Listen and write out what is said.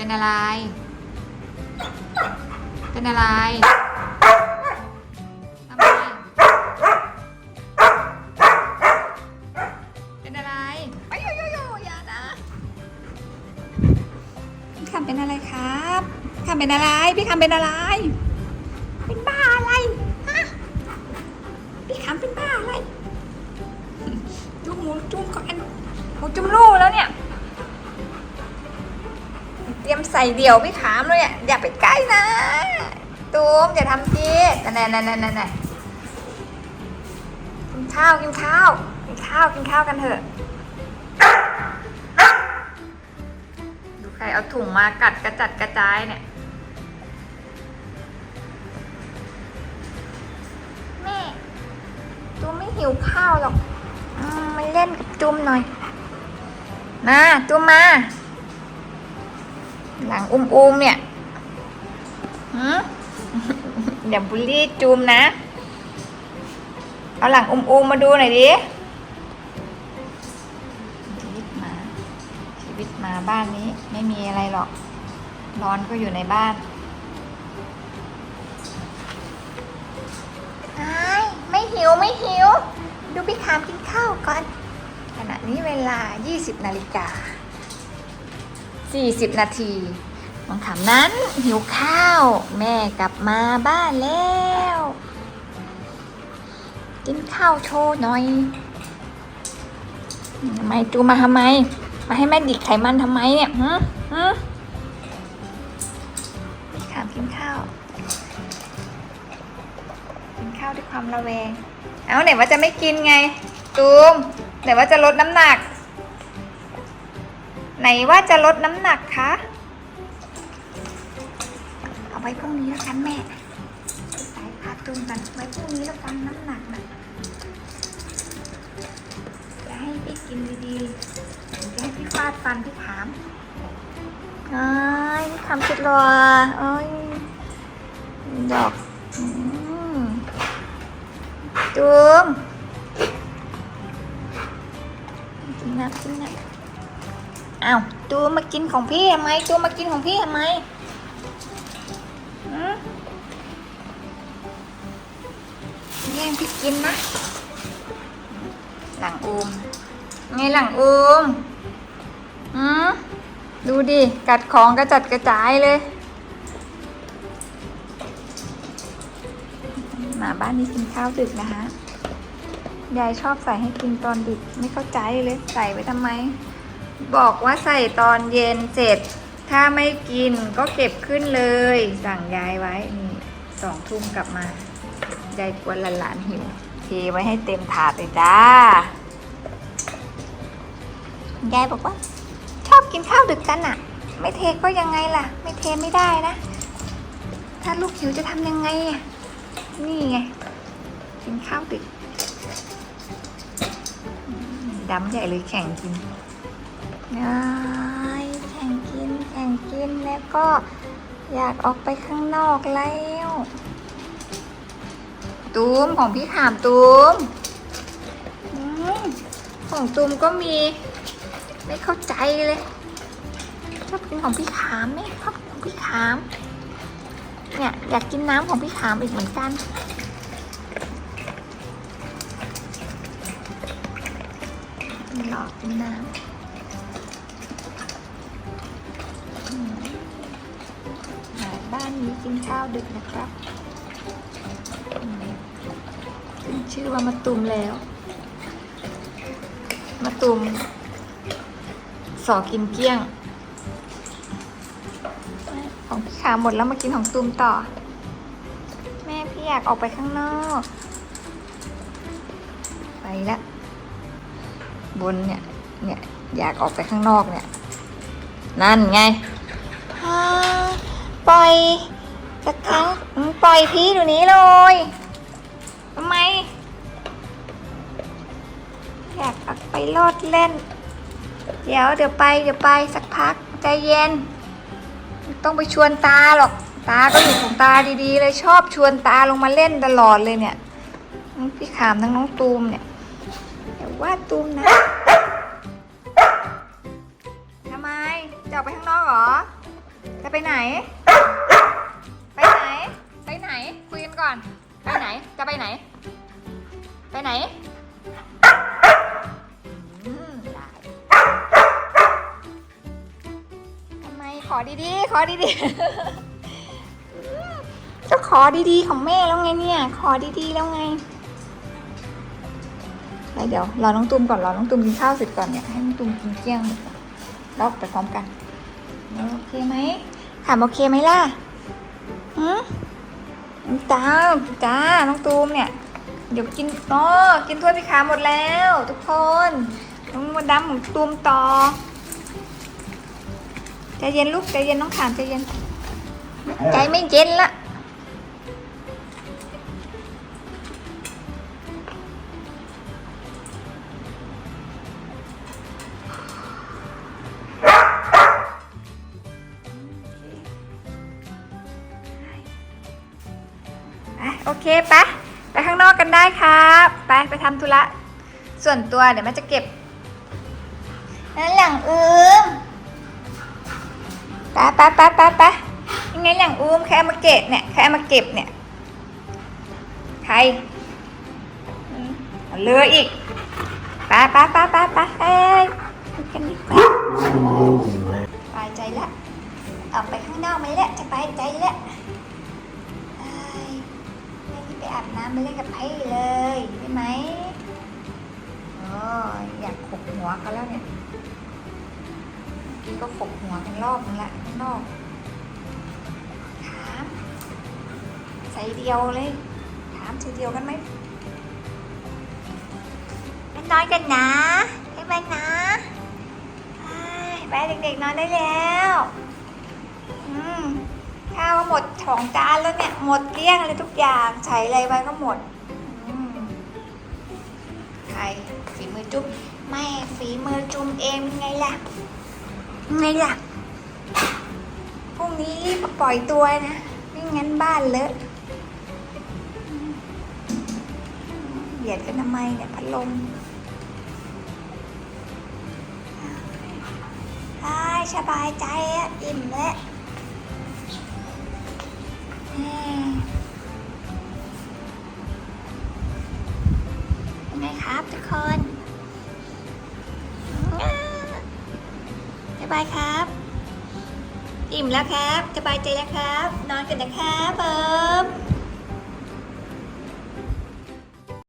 เป็นอะไร เป็นอะไรทำไมเป็นอะไรไปโยโยโยอย่านะพี่คำเป็นอะไรครับพี่คำเป็นอะไร พี่คำเป็นอะไร เป็นบ้าอะไรฮะพี่คำเป็นบ้าอะไรจุ่มหมูจุ่มก่อนหมูจุ่มลูกแล้วเนี่ย รียมใส่เดี่ยวพี่ขามเลยอะอย่าไปใกล้นะตูมอย่าทำจีนั่นนั่นนั่นนั่นนั่นกินข้าวกินข้าวกินข้าวกินข้าวกันเถอะดูใครเอาถุงมากัดกระจัดกระจายเนี่ยแม่ตูมไม่หิวข้าวหรอกอืมมาเล่นกับจุมหน่อยนะจุมมา หลังอุ้มๆเนี่ยหืมอย่าบูลลี่จูมนะ เอาหลังอุ้มๆมมาดูหน่อยดิชีวิตหมาชีวิตหมาบ้านนี้ไม่มีอะไรหรอกนอนก็อยู่ในบ้านไม่หิวไม่หิว ดูพี่ขามกินข้าวก่อน ขณะนี้เวลา 20 นาฬิกา 40 นาทีน้องขำนั้นหิวข้าว แม่กลับมาบ้านแล้ว กินข้าวโชว์หน่อยทำไมจูมาทำไม มาให้แม่ดิกไขมันทำไมเนี่ยฮึฮึขามกินข้าว กินข้าวด้วยความระแวง เอาไหนว่าจะไม่กินไง ตูมไหนว่าจะลดน้ำหนัก ไหนว่าจะลดน้ำหนักคะ เอาไว้พรุ่งนี้แล้วกันแม่สายพาตุนกันไว้พรุ่งนี้แล้วกันน้ำหนักนะจะให้พี่กินดีๆหรือจะให้พี่ฟาดฟันพี่ถามเอ้ยทำสุดรอเอ้ยดอกอืมจูมกินน้ำกินน้ำ อ้าวตูมากินของพี่ทำไมตูมากินของพี่ทำไมแย่งพี่กินนะ หลังอูม ไงหลังอูมอืมดูดิ กัดของกระจัดกระจายเลย หมาบ้านนี้กินข้าวดึกนะคะยายชอบใส่ให้กินตอนดึก ไม่เข้าใจเลย ใส่ไว้ทำไม บอกว่าใส่ตอนเย็นเสร็จ ถ้าไม่กินก็เก็บขึ้นเลย สั่งยายไว้นี่สองทุ่มกลับมายายกวนหลานๆหิวเทไว้ให้เต็มถาดเลยจ้ายายบอกว่า ชอบกินข้าวดึกกันอะไม่เทก็ยังไงล่ะ ไม่เทไม่ได้นะ ถ้าลูกหิวจะทำยังไงอะนี่ไง กินข้าวดึกอืมดำใหญ่เลยแข่งกิน น้อยแข่งกินแข่งกินแล้วก็อยากออกไปข้างนอกแล้วตูมของพี่ขามตูมอมของตูมก็มี ไม่เข้าใจเลยชอบกินของพี่ขามไหมชอบของพี่ขาม เนี่ยอยากกินน้ำของพี่ขามอีกเหมือนกันหลอกกินน้ำ บ้านนี้กินข้าวดึกนะครับขึ้นชื่อว่ามาตุมแล้ว มาตุมสอกินเกลี้ยง ของพี่ขาหมดแล้วมากินของตุมต่อ แม่พี่อยากออกไปข้างนอก ไปละบนเนี่ยเนี่ยอยากออกไปข้างนอกเนี่ย นั่นไง ปล่อยสักครั้งอืมปล่อยพี่เดี๋ยวนี้เลยทำไม อยากออกไปโลดเล่น เดี๋ยวเดี๋ยวไปเดี๋ยวไปสักพักใจเย็นไม่ต้องไปชวนตาหรอก ตาก็อยู่ของตาดีๆเลยชอบชวนตาลงมาเล่นตลอดเลยเนี่ยทั้งพี่ขามทั้งน้องตูมเนี่ยแต่ว่าตูมนะทำไมจะออกไปข้างนอกเหรอ จะไปไหนไปไหน ไปไหน คุยกันก่อน ไปไหน จะไปไหน ไปไหนทำไมขอดีๆ ขอดีๆ ก็ขอดีๆ ของแม่แล้วไงเนี่ย ขอดีๆ แล้วไงไปเดี๋ยวรอน้องตุ้มก่อนรอน้องตุ้มกินข้าวเสร็จก่อนเนี่ยให้น้องตุ้มกินเกี้ยงแล้วไปพร้อมกัน โอเคไหมถามโอเคไหมล่ะหืม จ้าจ้า น้องตูมเนี่ย เดี๋ยวกินอ๋อกินถ้วยพี่ขาหมดแล้ว ทุกคน น้องมาดำของตูมต่อใจเย็นลูกใจเย็นน้องขามใจเย็น ใจไม่เย็นละ โอเคไปะไปข้างนอกกันได้ครับไปไปทำธุระส่วนตัวเดี๋ยวแม่จะเก็บนั่นหลังอืมไปไปไปไปไปยังไงหลังอืมใครเอามาเก็บเนี่ยใครเอามาเก็บเนี่ยใครอืมเอาเรืออีกไปไปไปไปไปเอ้ยไปกันดีกว่าสบายใจแล้วออกไปข้างนอกไหมแล้วจะไปใจแล้ว เอ้ยไม่ได้ไป อาบน้ำไปเล่นกับไพ่เลยใช่ไหมโอ้อยากขบหัวกันแล้วเนี่ยกี้ก็ขบหัวกันรอบนึงละข้างนอกถามใส่เดียวเลย ถามใส่เดียวกันไหมน้อยกันนะให้ไหมนะไปเด็กๆนอนได้แล้ว อืม ข้าวหมดสองจานแล้วเนี่ยหมดเกลี้ยงเลยทุกอย่างใช้อะไรไปก็หมดมใครฝีมือจุ๊บไม่ฝีมือจุ่มเองเป็นไงล่ะไงล่ะพรุ่งนี้รีบปล่อยตัวนะไม่งั้นบ้านเลอะเหยียดกันทำไมเนี่ยพัดลมสบายใจอะอิ่มแล้ว ไงครับทุกคนบ๊ายบายครับ อิ่มแล้วครับ สบายใจแล้วครับ นอนกันนะครับผม